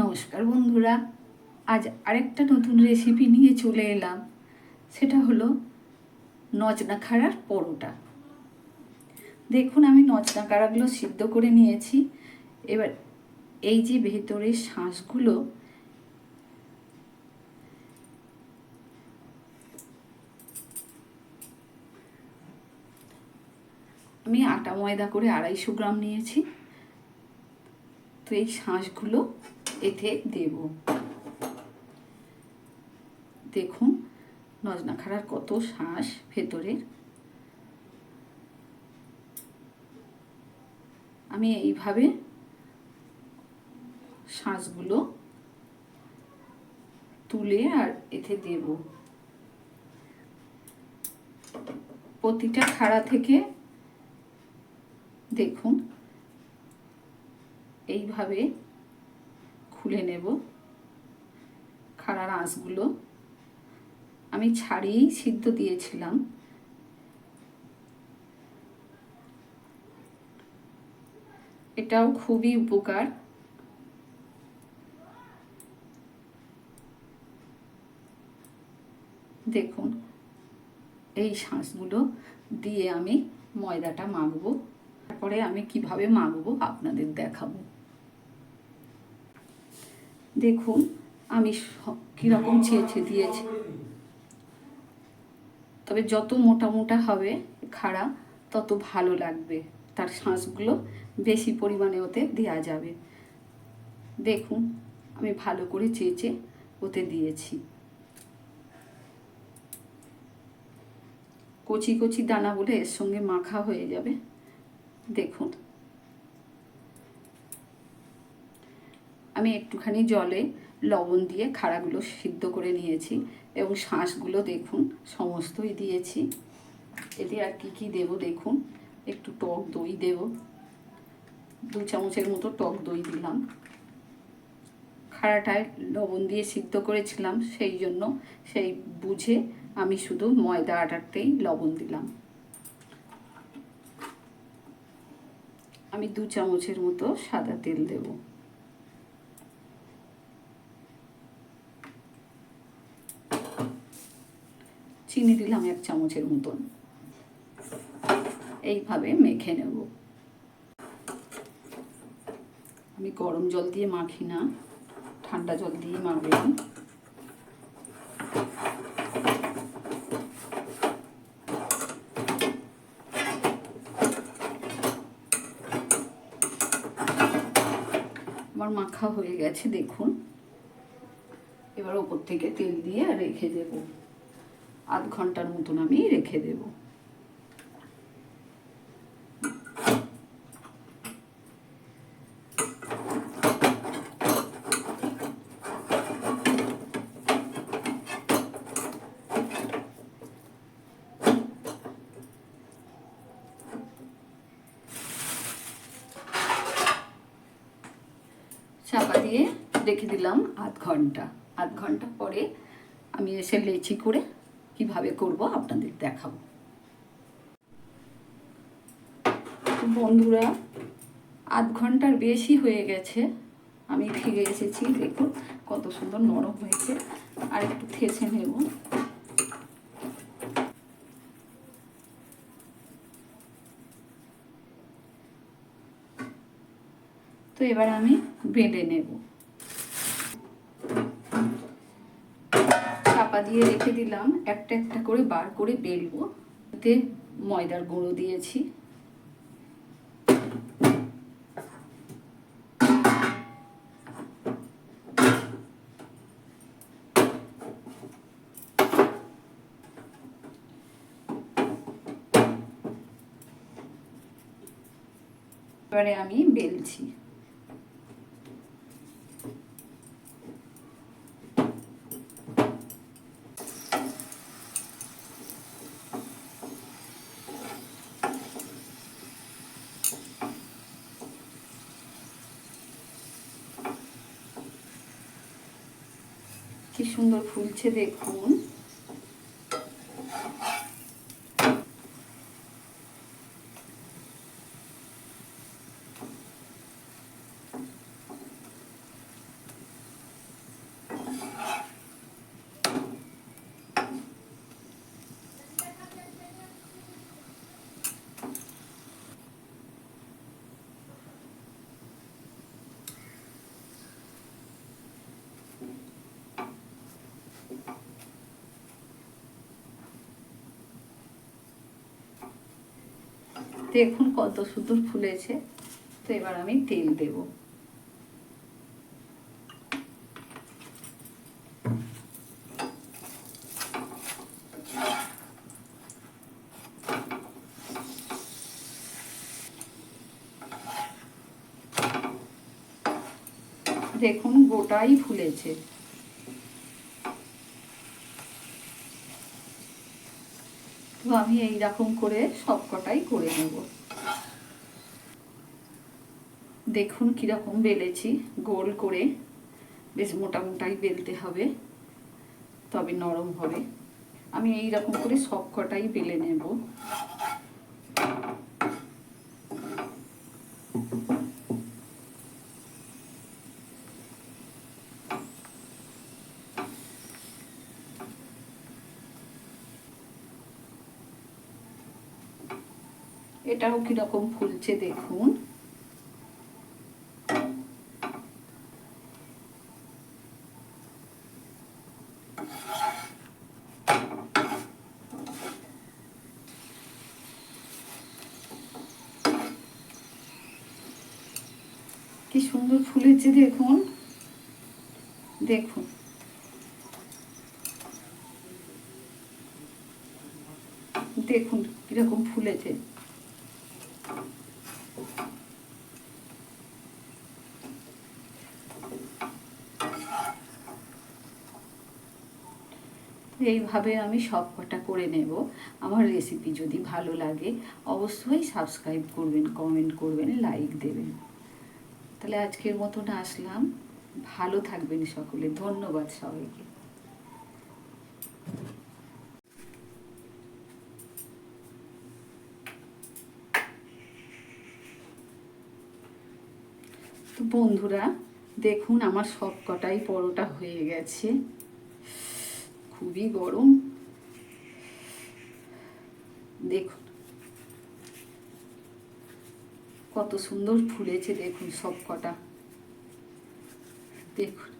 নমস্কার বন্ধুরা, আজ আরেকটা নতুন রেসিপি নিয়ে চলে এলাম। সেটা হলো নজনা খাড়ার পরোটা। দেখুন, আমি নজনা কাড়াগুলো সিদ্ধ করে নিয়েছি। এবার এই যে ভেতরের শাঁসগুলো, আমি আটা ময়দা করে আড়াইশো গ্রাম নিয়েছি। তো এই শাঁসগুলো এতে দেব। দেখুন নজনা খাড়ার কত শাঁস ভেতরের। আমি এইভাবে শাঁসগুলো তুলে আর এতে দেব। প্রতিটা খাড়া থেকে দেখুন, এইভাবে খুলে নেব। খাড়ার আঁশগুলো। আমি ছাড়িয়েই সিদ্ধ দিয়েছিলাম। এটাও খুবই উপকার। দেখুন, এই শাঁসগুলো দিয়ে আমি ময়দাটা মাখবো। তারপরে আমি কীভাবে মাখবো আপনাদের দেখাবো। দেখুন, আমি কীরকম চেয়েছে দিয়েছি। তবে যত মোটা মোটা হবে, খাড়া, তত ভালো লাগবে। তার শাঁসগুলো বেশি পরিমাণে ওতে দেওয়া যাবে। দেখুন, আমি ভালো করে চেয়েছে ওতে দিয়েছি। কচি কচি দানা বলে এর সঙ্গে মাখা হয়ে যাবে। দেখুন। আমি একটুখানি জলে লবণ দিয়ে খাড়াগুলো সিদ্ধ করে নিয়েছি এবং শাঁসগুলো দেখুন, সমস্তই দিয়েছি। এতে আর কি কি দেব দেখুন? একটু টক দই দেব। দু চামচের মতো টক দই দিলাম। খাড়াটায় লবণ দিয়ে সিদ্ধ করেছিলাম, সেই জন্য সেই বুঝে আমি শুধু ময়দা আটারতেই লবণ দিলাম। আমি দু চামচের মতো সাদা তেল দেব। চিনি দিলাম এক চামচের মতন। এইভাবে মেখে নেব। আমি গরম জল দিয়ে মাখি না, ঠান্ডা জল দিয়ে মাখলাম আমার মাখা হয়ে গেছে, দেখুন। এবার ওপর থেকে তেল দিয়ে রেখে দেব। আধ ঘণ্টার মতন আমি রেখে দেব। চাপা দিয়ে রেখে দিলাম আধ ঘণ্টা। আধ ঘণ্টা পরে আমি এসে লেচি করে কীভাবে করব আপনাদের দেখাবো। বন্ধুরা, আধ ঘণ্টার বেশি হয়ে গেছে। আমি ফিরে এসেছি দেখুন কত সুন্দর নরম হয়েছে। আর একটু থেসে নেব। তো এবার আমি বেঁধে নেব। চাপা দিয়ে রেখে দিলাম। একটা একটা করে বার করে বেলবো। এতে ময়দার গুঁড়ো দিয়েছি। এবারে আমি বেলছি। সুন্দর ফুলছে দেখুন। দেখুন কত সুন্দর ফুলেছে। তো এবার আমি তেল দেব। দেখুন গোটাই ফুলেছে। তো আমি এই রকম করে সব কটাই করে নেব। দেখুন কীরকম বেলেছি, গোল করে। বেশ মোটা মোটাই বেলতে হবে, তবে নরম হবে। আমি এই রকম করে সব কটাই বেলে নেব। এটাও কীরকম ফুলছে দেখুন। কি সুন্দর ফুলেছে দেখুন। দেখুন। দেখুন কীরকম ফুলেছে। এইভাবে আমি সব কটা করে নেব। আমার রেসিপি যদি ভালো লাগে, অবশ্যই সাবস্ক্রাইব করবেন কমেন্ট করবেন লাইক দেবেন। তাহলে আজকের মতন আসলাম। ভালো থাকবেন সকলে। ধন্যবাদ সবাইকে। তো বন্ধুরা, দেখুন আমার সব কটাই পরোটা হয়ে গেছে। খুবই গরম দেখুন। কত সুন্দর ফুলেছে দেখুন সব কটা দেখুন।